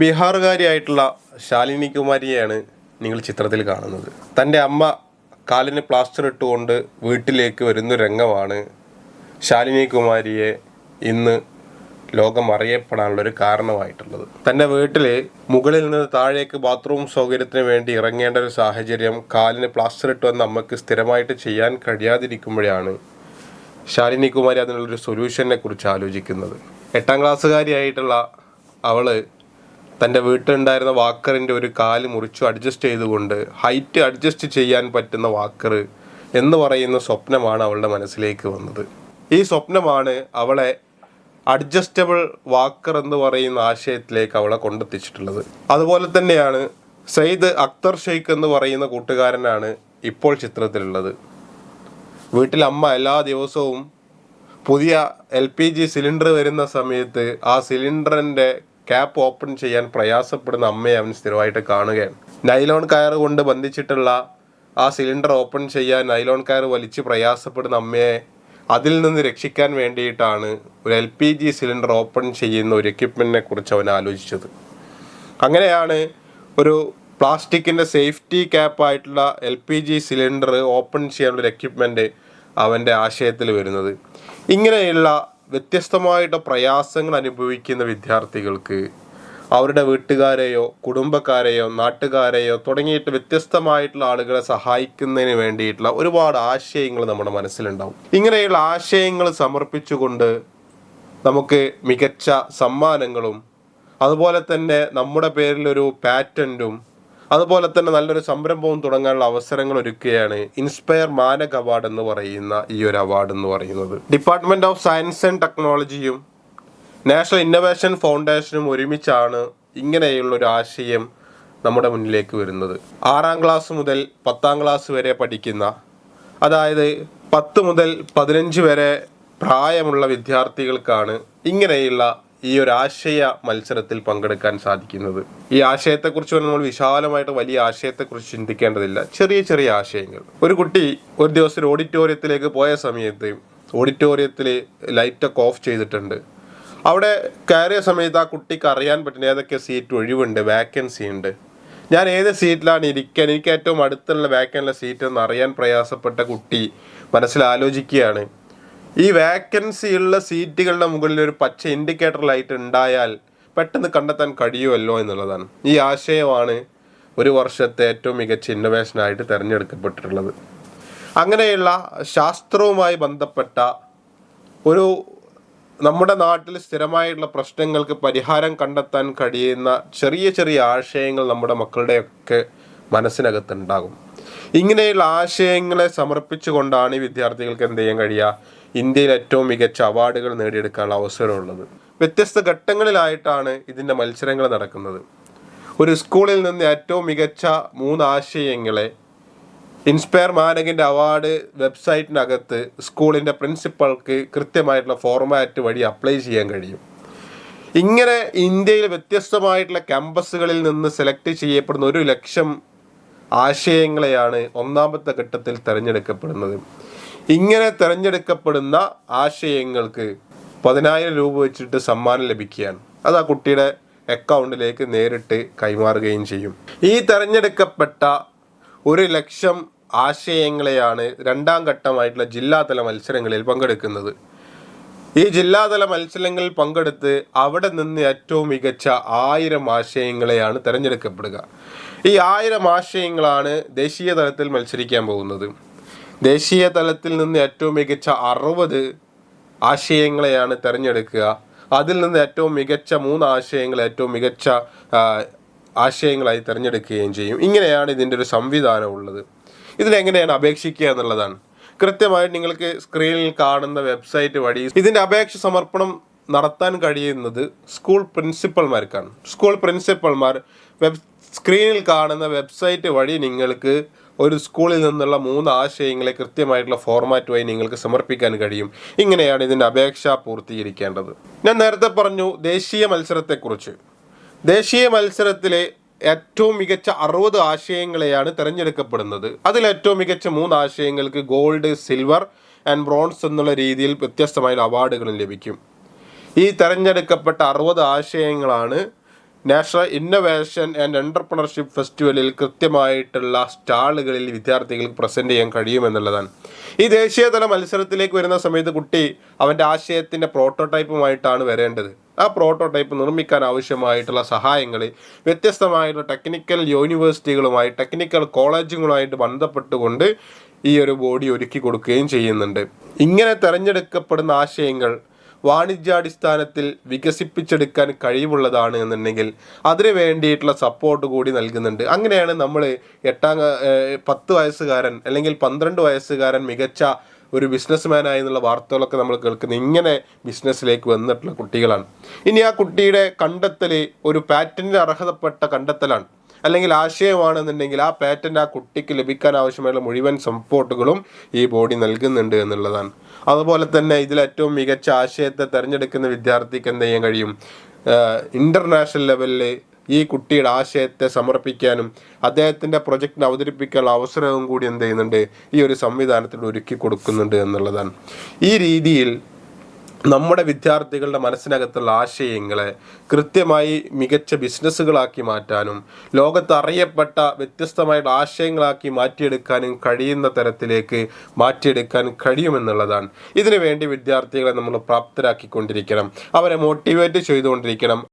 ബീഹാറുകാരിയായിട്ടുള്ള ശാലിനി കുമാരിയെയാണ് നിങ്ങൾ ചിത്രത്തിൽ കാണുന്നത്. തന്റെ അമ്മ കാലിന് പ്ലാസ്റ്റർ ഇട്ടുകൊണ്ട് വീട്ടിലേക്ക് വരുന്ന രംഗമാണ് ശാലിനി കുമാരിയെ ഇന്ന് ലോകം അറിയപ്പെടാനുള്ള ഒരു കാരണമായിട്ടുള്ളത്. തന്റെ വീട്ടിൽ മുകളിൽ നിന്ന് താഴേക്ക് ബാത്റൂം സൗകര്യത്തിന് വേണ്ടി ഇറങ്ങേണ്ട ഒരു സാഹചര്യം കാലിന് പ്ലാസ്റ്റർ ഇട്ട് വന്ന അമ്മയ്ക്ക് സ്ഥിരമായിട്ട് ചെയ്യാൻ കഴിയാതിരിക്കുമ്പോഴാണ് ശാലിനി കുമാരി അതിനുള്ളൊരു സൊല്യൂഷനെ കുറിച്ച് ആലോചിക്കുന്നത്. എട്ടാം ക്ലാസ്സുകാരിയായിട്ടുള്ള അവൾ തന്റെ വീട്ടിലുണ്ടായിരുന്ന വാക്കറിന്റെ ഒരു കാൽ മുറിച്ചു അഡ്ജസ്റ്റ് ചെയ്തുകൊണ്ട് ഹൈറ്റ് അഡ്ജസ്റ്റ് ചെയ്യാൻ പറ്റുന്ന വാക്കർ എന്ന് പറയുന്ന സ്വപ്നമാണ് അവളുടെ മനസ്സിലേക്ക് വന്നത്. ഈ സ്വപ്നമാണ് അവളെ അഡ്ജസ്റ്റബിൾ വാക്കർ എന്ന് പറയുന്ന ആശയത്തിലേക്ക് അവളെ കൊണ്ടെത്തിച്ചിട്ടുള്ളത്. അതുപോലെ തന്നെയാണ് സയ്യിദ് അക്തർ ഷെയ്ഖ് എന്ന് പറയുന്ന കൂട്ടുകാരനാണ് ഇപ്പോൾ ചിത്രത്തിലുള്ളത്. വീട്ടിൽ അമ്മ എല്ലാ ദിവസവും പുതിയ എൽ പി ജി സിലിണ്ടർ വരുന്ന സമയത്ത് ആ സിലിണ്ടറിന്റെ ക്യാപ്പ് ഓപ്പൺ ചെയ്യാൻ പ്രയാസപ്പെടുന്ന അമ്മയെ അവൻ സ്ഥിരമായിട്ട് കാണുകയാണ്. നൈലോൺ കയർ കൊണ്ട് ബന്ധിച്ചിട്ടുള്ള ആ സിലിണ്ടർ ഓപ്പൺ ചെയ്യാൻ നൈലോൺ കയർ വലിച്ച് പ്രയാസപ്പെടുന്ന അമ്മയെ അതിൽ നിന്ന് രക്ഷിക്കാൻ വേണ്ടിയിട്ടാണ് ഒരു L P G cylinder open ചെയ്യുന്ന ഒരു എക്യുപ്മെന്റിനെ കുറിച്ച് അവൻ ആലോചിച്ചത്. അങ്ങനെയാണ് ഒരു പ്ലാസ്റ്റിക്കിന്റെ safety ക്യാപ്പായിട്ടുള്ള L P G cylinder open ചെയ്യാനുള്ള ഒരു എക്യുപ്മെന്റ് അവന്റെ ആശയത്തിൽ വരുന്നത്. ഇങ്ങനെയുള്ള വ്യത്യസ്തമായിട്ട് പ്രയാസങ്ങൾ അനുഭവിക്കുന്ന വിദ്യാർത്ഥികൾക്ക് അവരുടെ വീട്ടുകാരെയോ കുടുംബക്കാരെയോ നാട്ടുകാരെയോ തുടങ്ങിയിട്ട് വ്യത്യസ്തമായിട്ടുള്ള ആളുകളെ സഹായിക്കുന്നതിന് വേണ്ടിയിട്ടുള്ള ഒരുപാട് ആശയങ്ങൾ നമ്മുടെ മനസ്സിലുണ്ടാവും. ഇങ്ങനെയുള്ള ആശയങ്ങൾ സമർപ്പിച്ചുകൊണ്ട് നമുക്ക് മികച്ച സമ്മാനങ്ങളും അതുപോലെ തന്നെ നമ്മുടെ പേരിലൊരു പാറ്റന്റും അതുപോലെ തന്നെ നല്ലൊരു സംരംഭവും തുടങ്ങാനുള്ള അവസരങ്ങൾ ഒരുക്കുകയാണ് ഇൻസ്പയർ മാനക് അവാർഡ് എന്ന് പറയുന്ന ഈ ഒരു അവാർഡ് എന്ന് പറയുന്നത്. ഡിപ്പാർട്ട്മെന്റ് ഓഫ് സയൻസ് ആൻഡ് ടെക്നോളജിയും നാഷണൽ ഇന്നോവേഷൻ ഫൗണ്ടേഷനും ഒരുമിച്ചാണ് ഇങ്ങനെയുള്ള ഒരു ആശയം നമ്മുടെ മുന്നിലേക്ക് വരുന്നത്. ആറാം ക്ലാസ് മുതൽ പത്താം ക്ലാസ് വരെ പഠിക്കുന്ന അതായത് പത്ത് മുതൽ പതിനഞ്ച് വരെ പ്രായമുള്ള വിദ്യാർത്ഥികൾക്കാണ് ഇങ്ങനെയുള്ള ഈ ഒരു ആശയ മത്സരത്തിൽ പങ്കെടുക്കാൻ സാധിക്കുന്നത്. ഈ ആശയത്തെക്കുറിച്ച് നമ്മൾ വിശാലമായിട്ട് വലിയ ആശയത്തെക്കുറിച്ച് ചിന്തിക്കേണ്ടതില്ല. ചെറിയ ചെറിയ ആശയങ്ങൾ. ഒരു കുട്ടി ഒരു ദിവസം ഒരു ഓഡിറ്റോറിയത്തിലേക്ക് പോയ സമയത്ത് ഓഡിറ്റോറിയത്തിൽ ലൈറ്റൊക്കെ ഓഫ് ചെയ്തിട്ടുണ്ട്. അവിടെ കയറിയ സമയത്ത് ആ കുട്ടിക്ക് അറിയാൻ പറ്റുന്ന ഏതൊക്കെ സീറ്റ് ഒഴിവുണ്ട് വേക്കൻസി ഉണ്ട്. ഞാൻ ഏത് സീറ്റിലാണ് ഇരിക്കാൻ എനിക്ക് ഏറ്റവും അടുത്തുള്ള വേക്കനുള്ള സീറ്റ് എന്ന് അറിയാൻ പ്രയാസപ്പെട്ട കുട്ടി മനസ്സിൽ ആലോചിക്കുകയാണ്. ഈ വേക്കൻസിയുള്ള സീറ്റുകളുടെ മുകളിൽ ഒരു പച്ച ഇൻഡിക്കേറ്റർ ലൈറ്റ് ഉണ്ടായാൽ പെട്ടെന്ന് കണ്ടെത്താൻ കഴിയുമല്ലോ എന്നുള്ളതാണ്. ഈ ആശയമാണ് ഒരു വർഷത്തെ ഏറ്റവും മികച്ച ഇന്നോവേഷനായിട്ട് തിരഞ്ഞെടുക്കപ്പെട്ടിട്ടുള്ളത്. അങ്ങനെയുള്ള ശാസ്ത്രവുമായി ബന്ധപ്പെട്ട ഒരു നമ്മുടെ നാട്ടിൽ സ്ഥിരമായിട്ടുള്ള പ്രശ്നങ്ങൾക്ക് പരിഹാരം കണ്ടെത്താൻ കഴിയുന്ന ചെറിയ ചെറിയ ആശയങ്ങൾ നമ്മുടെ മക്കളുടെയൊക്കെ മനസ്സിനകത്തുണ്ടാകും ഇങ്ങനെയുള്ള ആശയങ്ങളെ സമർപ്പിച്ചുകൊണ്ടാണ് വിദ്യാർത്ഥികൾക്ക് എന്ത് ചെയ്യാൻ കഴിയുക? ഇന്ത്യയിൽ ഏറ്റവും മികച്ച അവാർഡുകൾ നേടിയെടുക്കാനുള്ള അവസരമുള്ളത്. വ്യത്യസ്ത ഘട്ടങ്ങളിലായിട്ടാണ് ഇതിന്റെ മത്സരങ്ങൾ നടക്കുന്നത്. ഒരു സ്കൂളിൽ നിന്ന് ഏറ്റവും മികച്ച മൂന്ന് ആശയങ്ങളെ ഇൻസ്പയർ മാനകിന്റെ അവാർഡ് വെബ്സൈറ്റിനകത്ത് സ്കൂളിന്റെ പ്രിൻസിപ്പൾക്ക് കൃത്യമായിട്ടുള്ള ഫോർമാറ്റ് വഴി അപ്ലൈ ചെയ്യാൻ കഴിയും. ഇങ്ങനെ ഇന്ത്യയിൽ വ്യത്യസ്തമായിട്ടുള്ള ക്യാമ്പസുകളിൽ നിന്ന് സെലക്ട് ചെയ്യപ്പെടുന്ന ഒരു ലക്ഷം ആശയങ്ങളെയാണ് ഒന്നാമത്തെ ഘട്ടത്തിൽ തിരഞ്ഞെടുക്കപ്പെടുന്നത്. ഇങ്ങനെ തിരഞ്ഞെടുക്കപ്പെടുന്ന ആശയങ്ങൾക്ക് പതിനായിരം രൂപ വെച്ചിട്ട് സമ്മാനം ലഭിക്കുകയാണ്. അത് ആ കുട്ടിയുടെ അക്കൗണ്ടിലേക്ക് നേരിട്ട് കൈമാറുകയും ചെയ്യും. ഈ തിരഞ്ഞെടുക്കപ്പെട്ട ഒരു ലക്ഷം ആശയങ്ങളെയാണ് രണ്ടാം ഘട്ടമായിട്ടുള്ള ജില്ലാതല മത്സരങ്ങളിൽ പങ്കെടുക്കുന്നത്. ഈ ജില്ലാതല മത്സരങ്ങളിൽ പങ്കെടുത്ത് അവിടെ നിന്ന് ഏറ്റവും മികച്ച ആയിരം ആശയങ്ങളെയാണ് തിരഞ്ഞെടുക്കപ്പെടുക. ഈ ആയിരം ആശയങ്ങളാണ് ദേശീയ തലത്തിൽ മത്സരിക്കാൻ പോകുന്നത്. ദേശീയ തലത്തിൽ നിന്ന് ഏറ്റവും മികച്ച അറുപത് ആശയങ്ങളെയാണ് തിരഞ്ഞെടുക്കുക. അതിൽ നിന്ന് ഏറ്റവും മികച്ച മൂന്ന് ആശയങ്ങൾ ഏറ്റവും മികച്ച ആശയങ്ങളായി തിരഞ്ഞെടുക്കുകയും ചെയ്യും. ഇങ്ങനെയാണ് ഇതിന്റെ ഒരു സംവിധാനം ഉള്ളത്. ഇതിലെങ്ങനെയാണ് അപേക്ഷിക്കുക എന്നുള്ളതാണ്. കൃത്യമായി നിങ്ങൾക്ക് സ്ക്രീനിൽ കാണുന്ന വെബ്സൈറ്റ് വഴി ഇതിന്റെ അപേക്ഷ സമർപ്പണം നടത്താൻ കഴിയുന്നത് സ്കൂൾ പ്രിൻസിപ്പൽമാർക്കാണ്. സ്കൂൾ പ്രിൻസിപ്പൽമാർ വെബ് സ്ക്രീനിൽ കാണുന്ന വെബ്സൈറ്റ് വഴി നിങ്ങൾക്ക് ഒരു സ്കൂളിൽ നിന്നുള്ള മൂന്ന് ആശയങ്ങളെ കൃത്യമായിട്ടുള്ള ഫോർമാറ്റുമായി നിങ്ങൾക്ക് സമർപ്പിക്കാൻ കഴിയും. ഇങ്ങനെയാണ് ഇതിന്റെ അപേക്ഷ പൂർത്തീകരിക്കേണ്ടത്. ഞാൻ നേരത്തെ പറഞ്ഞു ദേശീയ മത്സരത്തെക്കുറിച്ച്. ദേശീയ മത്സരത്തിലെ ഏറ്റവും മികച്ച അറുപത് ആശയങ്ങളെയാണ് തിരഞ്ഞെടുക്കപ്പെടുന്നത്. അതിൽ ഏറ്റവും മികച്ച മൂന്ന് ആശയങ്ങൾക്ക് ഗോൾഡ് സിൽവർ ആൻഡ് ബ്രോൺസ് എന്നുള്ള രീതിയിൽ വ്യത്യസ്തമായ അവാർഡുകളും ലഭിക്കും. ഈ തിരഞ്ഞെടുക്കപ്പെട്ട അറുപത് ആശയങ്ങളാണ് നാഷണൽ ഇന്നൊവേഷൻ ആൻഡ് എന്റർപ്രണർഷിപ്പ് ഫെസ്റ്റിവലിൽ കൃത്യമായിട്ടുള്ള സ്റ്റാളുകളിൽ വിദ്യാർത്ഥികൾക്ക് പ്രസന്റ് ചെയ്യാൻ കഴിയുമെന്നുള്ളതാണ്. ഈ ദേശീയതല മത്സരത്തിലേക്ക് വരുന്ന സമയത്ത് കുട്ടി അവന്റെ ആശയത്തിന്റെ പ്രോട്ടോടൈപ്പുമായിട്ടാണ് വരേണ്ടത്. ആ പ്രോട്ടോടൈപ്പ് നിർമ്മിക്കാൻ ആവശ്യമായിട്ടുള്ള സഹായങ്ങൾ വ്യത്യസ്തമായിട്ടുള്ള ടെക്നിക്കൽ യൂണിവേഴ്സിറ്റികളുമായി ടെക്നിക്കൽ കോളേജുകളുമായിട്ട് ബന്ധപ്പെട്ടുകൊണ്ട് ഈ ഒരു ബോഡി ഒരുക്കി കൊടുക്കുകയും ചെയ്യുന്നുണ്ട്. ഇങ്ങനെ തിരഞ്ഞെടുക്കപ്പെടുന്ന ആശയങ്ങൾ വാണിജ്യാടിസ്ഥാനത്തിൽ വികസിപ്പിച്ചെടുക്കാൻ കഴിവുള്ളതാണ് എന്നുണ്ടെങ്കിൽ അതിന് വേണ്ടിയിട്ടുള്ള സപ്പോർട്ട് കൂടി നൽകുന്നുണ്ട്. അങ്ങനെയാണ് നമ്മൾ എട്ടാം പത്ത് വയസ്സുകാരൻ അല്ലെങ്കിൽ പന്ത്രണ്ട് വയസ്സുകാരൻ മികച്ച ഒരു ബിസിനസ്മാനായി എന്നുള്ള വാർത്തകളൊക്കെ നമ്മൾ കേൾക്കുന്നത്. ഇങ്ങനെ ബിസിനസ്സിലേക്ക് വന്നിട്ടുള്ള കുട്ടികളാണ്. ഇനി ആ കുട്ടിയുടെ കണ്ടെത്തൽ ഒരു പാറ്റന്റിന് അർഹതപ്പെട്ട കണ്ടെത്തലാണ്. അല്ലെങ്കിൽ ആശയമാണെന്നുണ്ടെങ്കിൽ ആ പാറ്റന്റ് ആ കുട്ടിക്ക് ലഭിക്കാൻ ആവശ്യമായുള്ള മുഴുവൻ സപ്പോർട്ടുകളും ഈ ബോഡി നൽകുന്നുണ്ട് എന്നുള്ളതാണ്. അതുപോലെ തന്നെ ഇതിൽ ഏറ്റവും മികച്ച ആശയത്തെ തിരഞ്ഞെടുക്കുന്ന വിദ്യാർത്ഥിക്ക് എന്ത് ചെയ്യാൻ കഴിയും? ഇന്റർനാഷണൽ ലെവലിൽ ഈ കുട്ടിയുടെ ആശയത്തെ സമർപ്പിക്കാനും അദ്ദേഹത്തിന്റെ പ്രൊജക്റ്റിന് അവതരിപ്പിക്കാനുള്ള അവസരവും കൂടി എന്ത് ചെയ്യുന്നുണ്ട്? ഈ ഒരു സംവിധാനത്തിൽ ഒരുക്കി കൊടുക്കുന്നുണ്ട് എന്നുള്ളതാണ്. ഈ രീതിയിൽ നമ്മുടെ വിദ്യാർത്ഥികളുടെ മനസ്സിനകത്തുള്ള ആശയങ്ങളെ കൃത്യമായി മികച്ച ബിസിനസ്സുകളാക്കി മാറ്റാനും ലോകത്ത് അറിയപ്പെട്ട വ്യത്യസ്തമായിട്ട് ആശയങ്ങളാക്കി മാറ്റിയെടുക്കാനും കഴിയുന്ന തരത്തിലേക്ക് മാറ്റിയെടുക്കാൻ കഴിയുമെന്നുള്ളതാണ്. ഇതിനുവേണ്ടി വിദ്യാർത്ഥികളെ നമ്മൾ പ്രാപ്തരാക്കിക്കൊണ്ടിരിക്കണം. അവരെ മോട്ടിവേറ്റ് ചെയ്തുകൊണ്ടിരിക്കണം.